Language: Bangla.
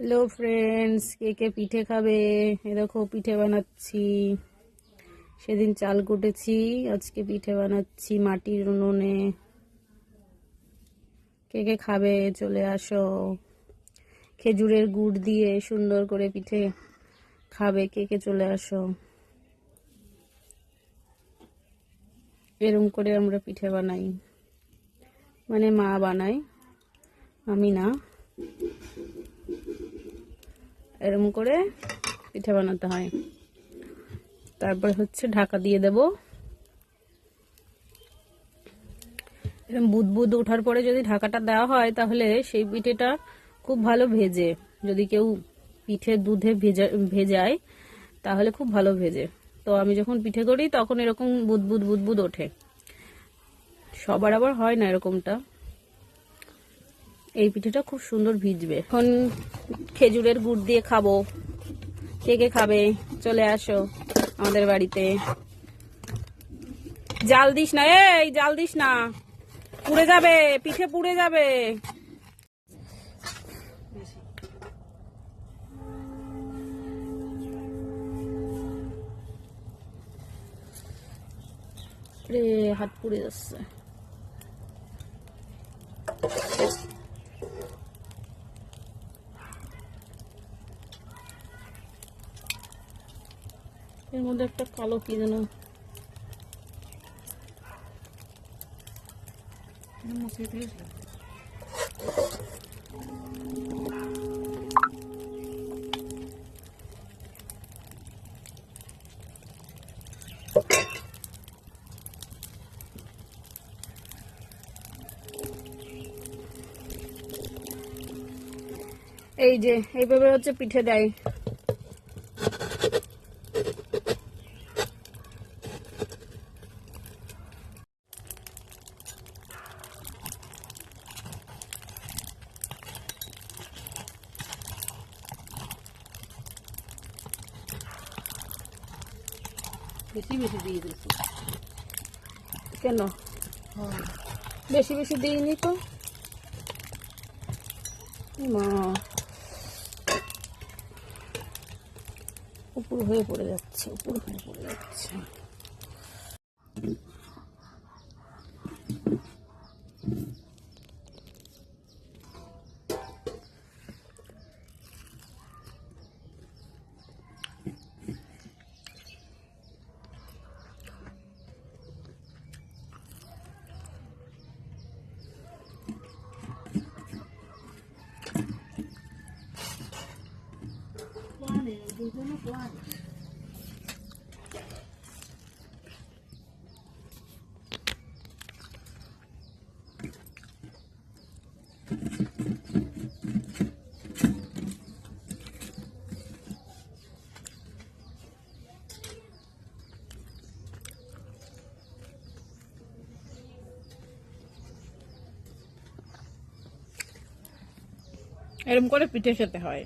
হ্যালো ফ্রেন্ডস কে কে পিঠে খাবে? এ দেখো, পিঠে বানাচ্ছি। সেদিন চাল কুটেছি, আজকে পিঠে বানাচ্ছি মাটির উনুনে। কে কে খাবে? চলে আসো। খেজুরের গুড় দিয়ে সুন্দর করে পিঠে খাবে। কে কে চলে আসো? এরম করে আমরা পিঠে বানাই। মানে মা বানাই আমি না। এরম করে পিঠে বানাতে হয়। তারপরে হচ্ছে ঢাকা দিয়ে দেব। এরকম বুদ বুদ ওঠার পরে যদি ঢাকাটা দেওয়া হয়, তাহলে সেই পিঠেটা খুব ভালো ভেজে, যদি কেউ পিঠে দুধে ভেজা, ভেজায়, তাহলে খুব ভালো ভেজে। তো আমি যখন পিঠে করি, তখন এরকম বুদ বুদ বুদ বুদ ওঠে। সবার আবার হয় না এরকমটা। এই পিঠেটা খুব সুন্দর ভিজবে। এখন খেজুরের গুড় দিয়ে খাব। কে কে খাবে? চলে আসো আমাদের বাড়িতে। জাল দিস না, এই জাল দিস না। পুড়ে যাবে, পিঠে পুড়ে যাবে। হাত পুড়ে যাচ্ছে। এর মধ্যে একটা কালো কি যেন? এই যে এইভাবে হচ্ছে পিঠে দেয়। বেশি বেশি দিয়ে দিয়েছি। কেন? বেশি বেশি দিইনি তো। মা। উপর হয়ে পড়ে যাচ্ছে, উপর হয়ে পড়ে যাচ্ছে। এরকম করে পিঠে খেতে হয়।